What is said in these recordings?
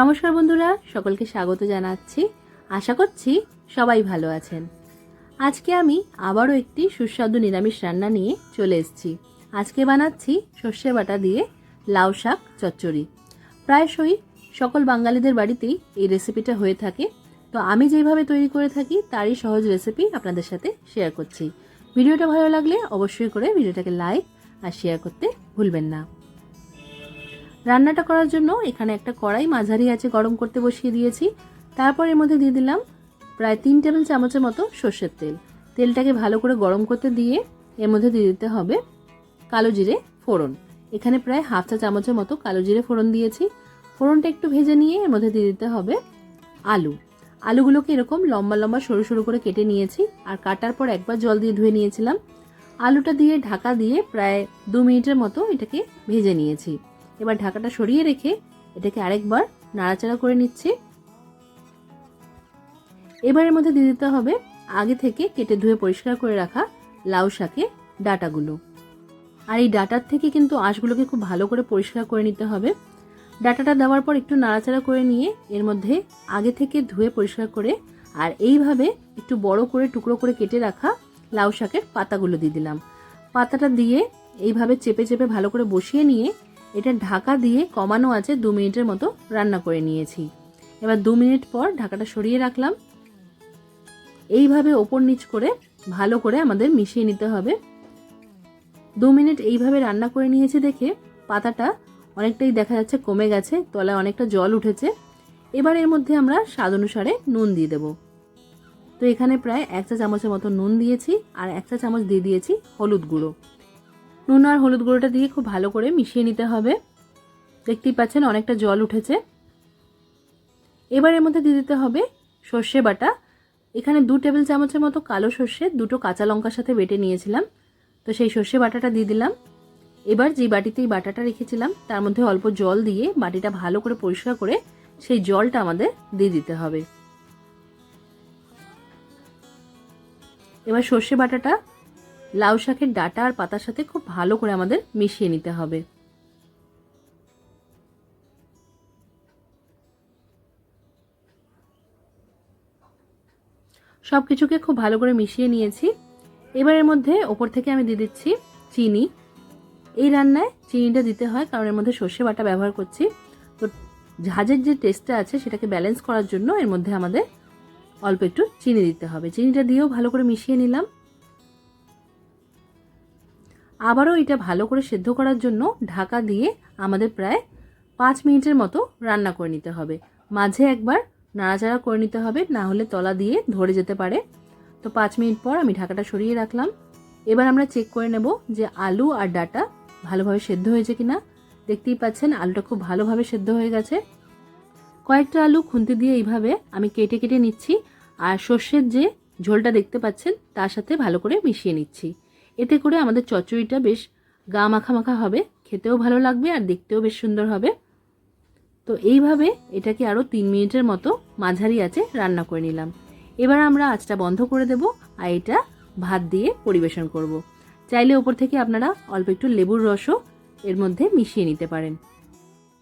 নমস্কার বন্ধুরা, সকলকে স্বাগত জানাচ্ছি। আশা করছি সবাই ভালো আছেন। আজকে আমি আবারও একটি সুস্বাদু নিরামিষ রান্না নিয়ে চলে এসেছি। আজকে বানাচ্ছি সর্ষে বাটা দিয়ে লাউ শাক, চচ্চড়ি। প্রায়শই সকল বাঙালিদের বাড়িতেই এই রেসিপিটা হয়ে থাকে। তো আমি যেভাবে তৈরি করে থাকি, তারই সহজ রেসিপি আপনাদের সাথে শেয়ার করছি। ভিডিওটা ভালো লাগলে অবশ্যই করে ভিডিওটাকে লাইক আর শেয়ার করতে ভুলবেন না। রান্নাটা করার জন্য এখানে একটা কড়াই, মাঝারি আছে গরম করতে বসিয়ে দিয়েছি। তারপর এর মধ্যে দিয়ে দিলাম প্রায় তিন টেবিল চামচের মতো সর্ষের তেল। তেলটাকে ভালো করে গরম করতে দিয়ে এর মধ্যে দিয়ে দিতে হবে কালো জিরে ফোড়ন। এখানে প্রায় হাফ চা চামচের মতো কালো জিরে ফোড়ন দিয়েছি। ফোড়নটা একটু ভেজে নিয়ে এর মধ্যে দিয়ে দিতে হবে আলু। আলুগুলোকে এরকম লম্বা লম্বা সরু সরু করে কেটে নিয়েছি আর কাটার পর একবার জল দিয়ে ধুয়ে নিয়েছিলাম। আলুটা দিয়ে ঢাকা দিয়ে প্রায় দু মিনিটের মতো এটাকে ভেজে নিয়েছি। এবার ঢাকাটা সরিয়ে রেখে এটাকে আরেকবার নাড়াচাড়া করে নিচ্ছি। এবারের মধ্যে দিয়ে দিতে হবে আগে থেকে কেটে ধুয়ে পরিষ্কার করে রাখা লাউ শাকে ডাটাগুলো। আর এই ডাটার থেকে কিন্তু আঁশগুলোকে খুব ভালো করে পরিষ্কার করে নিতে হবে। ডাটাটা দেওয়ার পর একটু নাড়াচাড়া করে নিয়ে এর মধ্যে আগে থেকে ধুয়ে পরিষ্কার করে আর এইভাবে একটু বড় করে টুকরো করে কেটে রাখা লাউ শাকের পাতাগুলো দিয়ে দিলাম। পাতাটা দিয়ে এইভাবে চেপে চেপে ভালো করে বসিয়ে নিয়ে এটা ঢাকা দিয়ে কমানো আছে দু মিনিটের মতো রান্না করে নিয়েছি। এবার দু মিনিট পর ঢাকাটা সরিয়ে রাখলাম। এইভাবে ওপর নিচ করে ভালো করে আমাদের মিশিয়ে নিতে হবে। দু মিনিট এইভাবে রান্না করে নিয়েছি দেখে পাতাটা অনেকটাই দেখা যাচ্ছে কমে গেছে, তলায় অনেকটা জল উঠেছে। এবার এর মধ্যে আমরা স্বাদ অনুসারে নুন দিয়ে দেব। তো এখানে প্রায় এক চা চামচের মতো নুন দিয়েছি আর এক চা চামচ দিয়ে দিয়েছি হলুদ গুঁড়ো। নুন আর হলুদ গুঁড়োটা দিয়ে খুব ভালো করে মিশিয়ে নিতে হবে। দেখতেই পাচ্ছেন অনেকটা জল উঠেছে। এবার এর মধ্যে দিয়ে দিতে হবে সর্ষে বাটা। এখানে দু টেবিল চামচের মতো কালো সর্ষে, দুটো কাঁচা লঙ্কার সাথে বেটে নিয়েছিলাম। তো সেই সর্ষে বাটাটা দিয়ে দিলাম। এবার যে বাটিতে এই বাটাটা রেখেছিলাম, তার মধ্যে অল্প জল দিয়ে বাটিটা ভালো করে পরিষ্কার করে সেই জলটা আমাদের দিয়ে দিতে হবে। এবার সর্ষে বাটাটা লাউ শাকের ডাটা আর পাতার সাথে খুব ভালো করে আমাদের মিশিয়ে নিতে হবে। সব কিছুকে খুব ভালো করে মিশিয়ে নিয়েছি। এবারের মধ্যে ওপর থেকে আমি দিয়ে দিচ্ছি চিনি। এই রান্নায় চিনিটা দিতে হয়, কারণ এর মধ্যে সর্ষে বাটা ব্যবহার করছি। তো ঝাঁঝের যে টেস্টটা আছে, সেটাকে ব্যালেন্স করার জন্য এর মধ্যে আমাদের অল্প একটু চিনি দিতে হবে। চিনিটা দিয়েও ভালো করে মিশিয়ে নিলাম। আবারও এটা ভালো করে সেদ্ধ করার জন্য ঢাকা দিয়ে আমাদের প্রায় পাঁচ মিনিটের মতো রান্না করে নিতে হবে। মাঝে একবার নাড়াচাড়া করে নিতে হবে, না হলে তলা দিয়ে ধরে যেতে পারে। তো পাঁচ মিনিট পর আমি ঢাকাটা সরিয়ে রাখলাম। এবার আমরা চেক করে নেব যে আলু আর ডাটা ভালোভাবে সেদ্ধ হয়েছে কিনা। দেখতেই পাচ্ছেন আলুটা খুব ভালোভাবে সেদ্ধ হয়ে গেছে। কয়েকটা আলু খুন্তি দিয়ে এইভাবে আমি কেটে কেটে নিচ্ছি, আর সর্ষের যে ঝোলটা দেখতে পাচ্ছেন তার সাথে ভালো করে মিশিয়ে নিচ্ছি। এতে করে আমাদের চচ্চড়িটা বেশ গা মাখা মাখা হবে, খেতেও ভালো লাগবে আর দেখতেও বেশ সুন্দর হবে। তো এইভাবে এটাকে আরও তিন মিনিটের মতো মাঝারি আছে রান্না করে নিলাম। এবার আমরা আঁচটা বন্ধ করে দেব আর এটা ভাত দিয়ে পরিবেশন করব। চাইলে ওপর থেকে আপনারা অল্প একটু লেবুর রসও এর মধ্যে মিশিয়ে নিতে পারেন।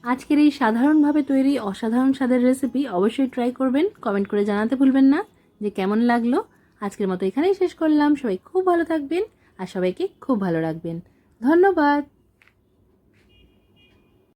আজকের এই সাধারণভাবে তৈরি অসাধারণ স্বাদের রেসিপি অবশ্যই ট্রাই করবেন, কমেন্ট করে জানাতে ভুলবেন না। যে কেমন লাগল, আজকের মতো এখানেই শেষ করলাম। সবাই খুব ভালো থাকবেন। আর সবাইকে খুব ভালো রাখবেন। ধন্যবাদ।